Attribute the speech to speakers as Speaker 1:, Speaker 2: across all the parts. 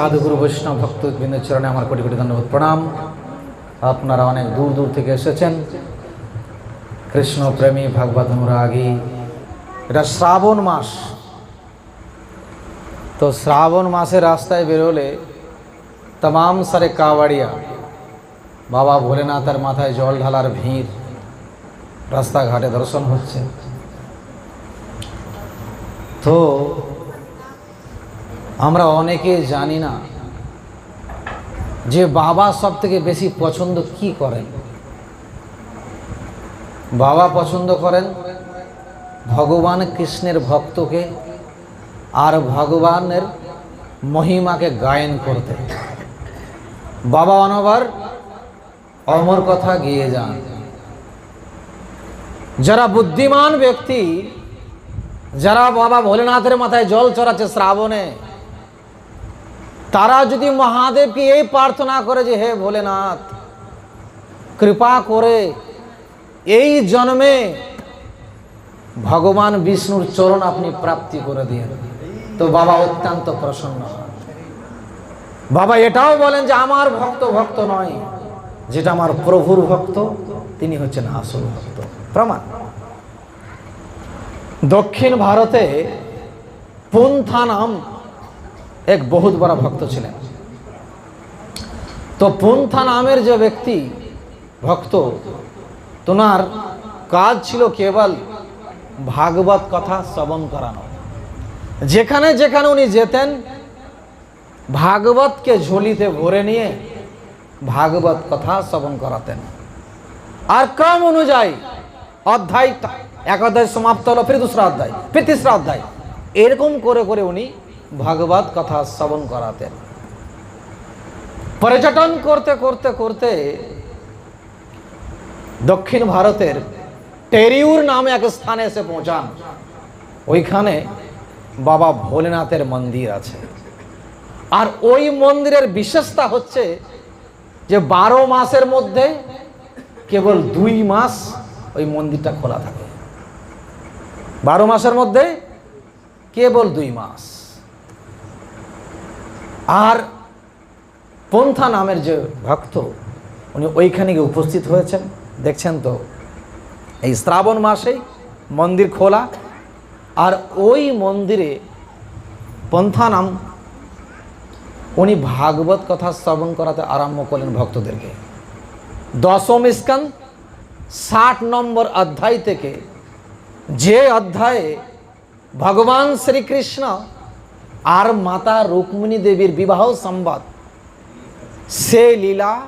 Speaker 1: সাধুগুরু বৈষ্ণব ভক্ত বৃন্দের চরণে আমার কোটি কোটি ধন্যবাদ, প্রণাম। আপনারা অনেক দূর দূর থেকে এসেছেন। কৃষ্ণ প্রেমী ভাগবত অনুরাগী। এটা শ্রাবণ মাস। তো শ্রাবণ মাসে রাস্তায় বেরোলে তমাম সারে কাওয়াড়িয়া বাবা ভোলেনাথের মাথায় জল ঢালার ভিড়, রাস্তাঘাটে দর্শন হচ্ছে। তো আমরা অনেকে জানি না যে বাবা সব থেকে বেশি পছন্দ কি করেন। বাবা পছন্দ করেন ভগবান কৃষ্ণের ভক্তকে আর ভগবানের মহিমাকে গায়ন করতে। বাবা অনবার অমর কথা গিয়ে যান। যারা বুদ্ধিমান ব্যক্তি, যারা বাবা ভোলেনাথের মাথায় জল চড়াচ্ছে শ্রাবণে তারা যদি মহাদেবকে এই প্রার্থনা করে যে হে ভোলেনাথ, কৃপা করে এই জন্মে ভগবান বিষ্ণুর চরণ আপনি প্রাপ্তি করে দিন তো বাবা অত্যন্ত প্রসন্ন। বাবা এটাও বলেন যে আমার ভক্ত ভক্ত নয়, যেটা আমার প্রভুর ভক্ত, তিনি হচ্ছেন আসল ভক্ত। প্রমাণ। দক্ষিণ ভারতে পুন্থা নাম এক বহুত বড় ভক্ত ছিলেন। তো পুন্থা নামের যে ব্যক্তি, ভক্ত, তোনার কাজ ছিল কেবল ভাগবত কথা শ্রবণ করানো। যেখানে যেখানে উনি যেতেন, ভাগবতকে ঝুলিতে ভরে নিয়ে ভাগবত কথা শ্রবণ করাতেন। আর ক্রম অনুযায়ী অধ্যায় এক অধ্যায় সমাপ্ত হলো, ফির দুসরা অধ্যায়, ফির তিসরা অধ্যায়, এরকম করে করে উনি ভাগবত কথা শ্রবণ করাতেন। পর্যটন করতে করতে করতে দক্ষিণ ভারতের টেরিউর নামে এক স্থানে এসে পৌঁছান। ওইখানে বাবা ভোলেনাথের মন্দির আছে। আর ওই মন্দিরের বিশেষতা হচ্ছে যে বারো মাসের মধ্যে কেবল দুই মাস ওই মন্দিরটা খোলা থাকে। বারো মাসের মধ্যে কেবল দুই মাস। আর পন্থা নামের যে ভক্ত, উনি ওইখানে গিয়ে উপস্থিত হয়েছেন। দেখছেন তো, এই শ্রাবণ মাসেই মন্দির খোলা, আর ওই মন্দিরে পন্থা নাম, উনি ভাগবত কথা শ্রবণ করাতে আরম্ভ করলেন ভক্তদেরকে। দশম স্কন ষাট নম্বর অধ্যায় থেকে যে অধ্যায়ে ভগবান শ্রীকৃষ্ণ আর মাতা রুক্মিণী দেবীর বিবাহ সংবাদ সে লীলা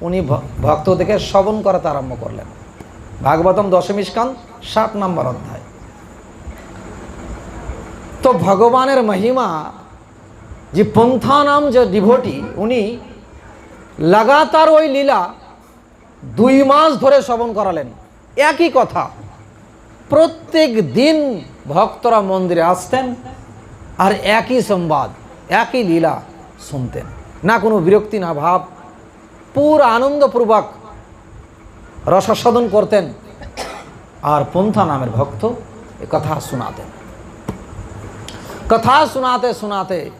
Speaker 1: উনি ভ- ভক্তদেরকে শ্রবণ করাতে আরম্ভ করলেন। ভাগবতম দশমী স্কন ষাট নম্বর অধ্যায়। তো ভগবানের মহিমা, যে পন্থা নাম যে ডিভোটি, উনি লাগাতার ওই লীলা দুই মাস ধরে শ্রবণ করালেন। একই কথা, প্রত্যেক দিন ভক্তরা মন্দিরে আসতেন আর একই সংবাদ, একই লীলা শুনতেন। না কোনো বিরক্তি, না ভাব, পুরো আনন্দপূর্বক রসাস্বাদন করতেন আর পন্থা নামের ভক্ত এ কথা শোনাতেন। কথা শোনাতে শোনাতে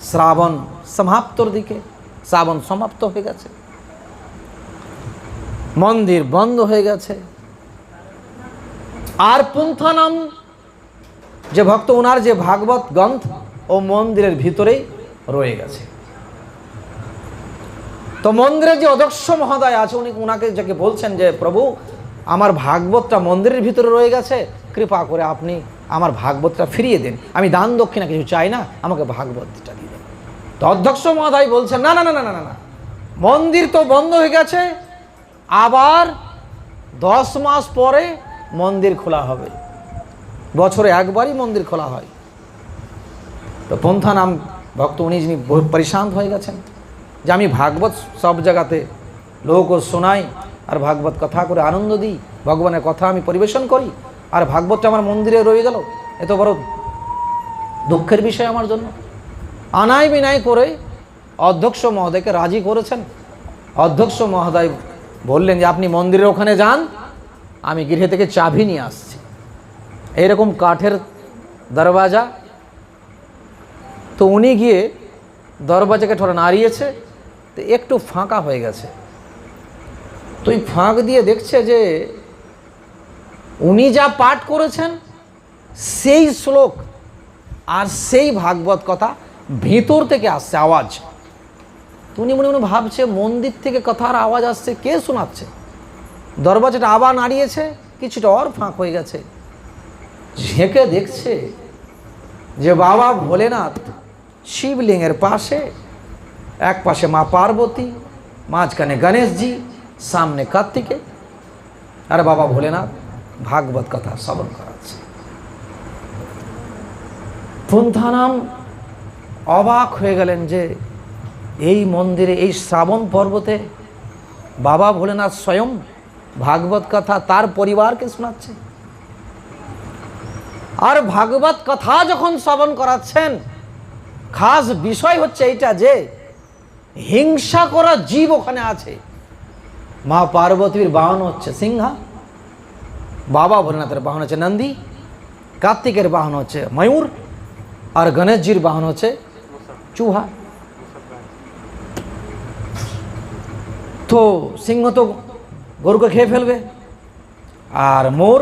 Speaker 1: শ্রাবণ সমাপ্তর দিকে, শ্রাবণ সমাপ্ত হয়ে গেছে। মন্দির বন্ধ হয়ে গেছে। আর পুন্থা নাম যে ভক্ত ওনার যে ভাগবত গ্রন্থ ও মন্দিরের ভিতরেই রয়ে গেছে। তো মন্দিরের যে অধ্যক্ষ মহোদয় আছে, উনি ওনাকে যাকে বলছেন যে, প্রভু, আমার ভাগবতটা মন্দিরের ভিতরে রয়ে গেছে, কৃপা করে আপনি আমার ভাগবতটা ফিরিয়ে দিন। আমি দান দক্ষিণা কিছু চাই না, আমাকে ভাগবতটা দিয়ে দিন। তো অধ্যক্ষ মহোদয় বলছেন, না না না না না না না। মন্দির তো বন্ধ হয়ে গেছে, আবার দশ মাস পরে মন্দির খোলা হবে। বছরে একবারই মন্দির খোলা হয়। তো পন্থা নাম ভক্ত উনি যিনি পরিশান্ত হয়ে গেছেন, যে আমি ভাগবত সব জায়গাতে লোক শোনাই আর ভাগবত কথা করে আনন্দ দিই, ভগবানের কথা আমি পরিবেশন করি, আর ভাগবতটা আমার মন্দিরে রয়ে গেল। এত বড় দুঃখের বিষয় আমার জন্য। আনাই বিনাই করে অধ্যক্ষ মহোদয়কে রাজি করেছেন। অধ্যক্ষ মহোদয় বললেন যে, আপনি মন্দিরের ওখানে যান, আমি গৃহে থেকে চাবি নিয়ে আসছি। এইরকম কাঠের দরওয়াজা। তো উনি গিয়ে দরবাজাকে ঠোঁটা নাড়িয়েছে, তো একটু ফাঁকা হয়ে গেছে। তো ওই ফাঁক দিয়ে দেখছে যে উনি যা পাঠ করেছেন, সেই শ্লোক আর সেই ভাগবত কথা ভেতর থেকে আসছে আওয়াজ। তো উনি মনে মনে ভাবছে, মন্দির থেকে কথার আওয়াজ আসছে, কে শোনাচ্ছে? দরবাজাটা আবার নাড়িয়েছে, কিছুটা অর ফাঁক হয়ে গেছে। ঝেঁকে দেখছে যে বাবা ভোলেনাথ শিবলিঙ্গের পাশে, এক পাশে মা পার্বতী, মাঝখানে গণেশজি, সামনে কার্তিকে। আর বাবা ভোলেনাথ, ভাগবত কথা শ্রবণ করাচ্ছে। পুন্থানাম অবাক হয়ে গেলেন যে এই মন্দিরে, এই শ্রাবণ পর্বতে বাবা ভোলেনাথ স্বয়ং ভাগবত কথা তার পরিবারকে শোনাচ্ছে। আর ভাগবত কথা যখন শ্রবণ করাচ্ছেন, খাস বিষয় হচ্ছে এইটা যে, হিংসা করা জীব ওখানে আছে। মা পার্বতীর বাহন হচ্ছে সিংহা, বাবা ভোলেনাথের বাহন হচ্ছে নন্দী, কার্তিকের বাহন হচ্ছে ময়ূর, আর গণেশজির বাহন হচ্ছে চুহা। তো সিংহ তো গরুকে খেয়ে ফেলবে, আর মোর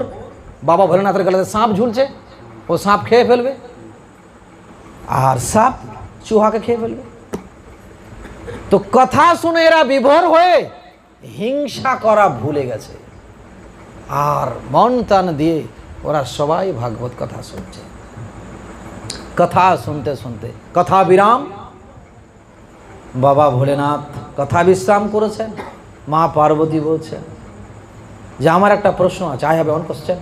Speaker 1: বাবা ভোলেনাথের গলাতে সাপ ঝুলছে। ও সাপ খেয়ে ফেলবে আর সাপ চুহাকে খেয়ে ফেলবে তো কথা শুনে এরা বিভোর হয়ে হিংসা করা ভুলে গেছে আর মন টান দিয়ে ওরা সবাই ভাগবত কথা শুনছে কথা শুনতে শুনতে কথা বিরাম বাবা ভোলেনাথ কথা বিশ্রাম করেছেন মা পার্বতী বলছেন যে আমার একটা প্রশ্ন আছে আই হ্যাভ অন কোশ্চেন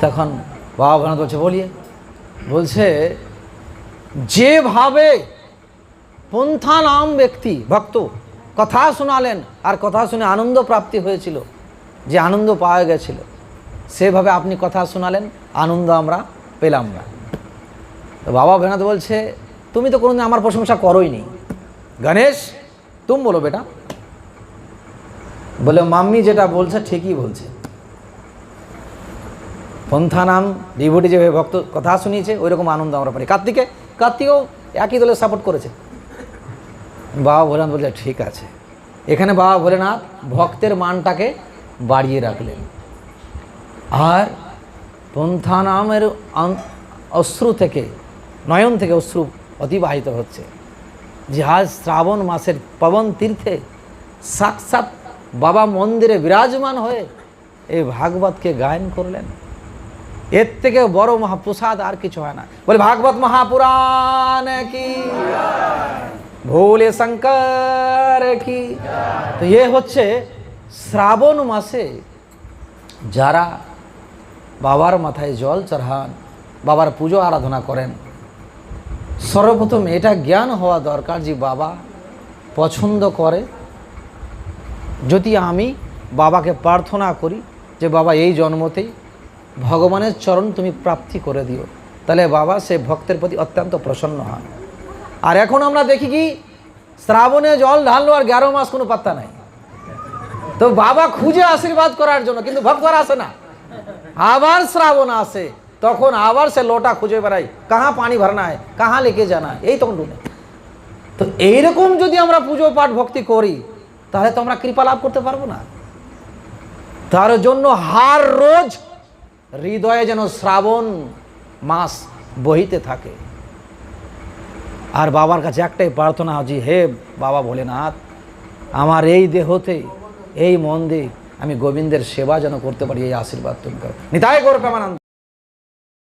Speaker 1: তখন বাবা ভোলেনাথ বলছে, বলিয়ে। বলছে যেভাবে পন্থা নাম ব্যক্তি, ভক্ত, কথা শোনালেন, আর কথা শুনে আনন্দ প্রাপ্তি হয়েছিল, যে আনন্দ পাওয়া গেছিল, সেভাবে আপনি কথা শোনালেন, আনন্দ আমরা পেলাম না। তো বাবা ভেনাথ বলছে, তুমি তো কোনোদিন আমার প্রশংসা করোই নি গণেশ, তুমি বলো বেটা। বলে, মাম্মি যেটা বলছে ঠিকই বলছে। পন্থা নাম ডিভোটি যেভাবে ভক্ত কথা শুনিয়েছে ওই রকম আনন্দ আমরা পাই। কার্তিকে, কার্তিকও একই দলে সাপোর্ট করেছে। বাবা ভোলেনাথ বলছে, ঠিক আছে। এখানে বাবা ভোলেনাথ ভক্তের মানটাকে বাড়িয়ে রাখলেন। আর পন্থা নামের অশ্রু থেকে, নয়ন থেকে অশ্রু অতিবাহিত হচ্ছে। যে আজ শ্রাবণ মাসের পবন তীর্থে সাক্ষাৎ বাবা মন্দিরে বিরাজমান হয়ে এই ভাগবতকে গায়ন করলেন। এর থেকে বড় মহাপ্রসাদ আর কিছু হয় না। বলে, ভাগবত মহাপুরাণ কি? ভোলে শঙ্কর কি? তো এ হচ্ছে শ্রাবণ মাসে যারা বাবার মাথায় জল চড়ান, বাবার পুজো আরাধনা করেন, সর্বপ্রথম এটা জ্ঞান হওয়া দরকার যে বাবা পছন্দ করে। যদি আমি বাবাকে প্রার্থনা করি যে, বাবা, এই জন্মতেই ভগবানের চরণ তুমি প্রাপ্তি করে দিও। তাহলে বাবা সে ভক্তের প্রতি অত্যন্ত প্রসন্ন হয়। আর এখন আমরা দেখি কি, শ্রাবণে জল ঢাললো আর এগারো মাস কোনো পাত্তা নাই। তো বাবা খুঁজে আশীর্বাদ করার জন্য, কিন্তু ভক্তরা আসে না। আবার শ্রাবণ আসে, তখন আবার সে লোটা খুঁজে বেড়াই কাহা পানি ভরনা হয় কাহা লেকে জানা এই তখন ঢুকে তো এইরকম যদি আমরা পুজো পাঠ ভক্তি করি, তাহলে তো আমরা কৃপা লাভ করতে পারব না। তার জন্য হার রোজ হৃদয়ে যেন শ্রাবণ মাস বহিতে থাকে। আর বাবার কাছে একটাই প্রার্থনা যে হে বাবা ভোলেনাথ, আমার এই দেহতে, এই মন দিয়ে আমি গোবিন্দের সেবা যেন করতে পারি, এই আশীর্বাদ তুমি নিতাই করবে প্রেমানন্দ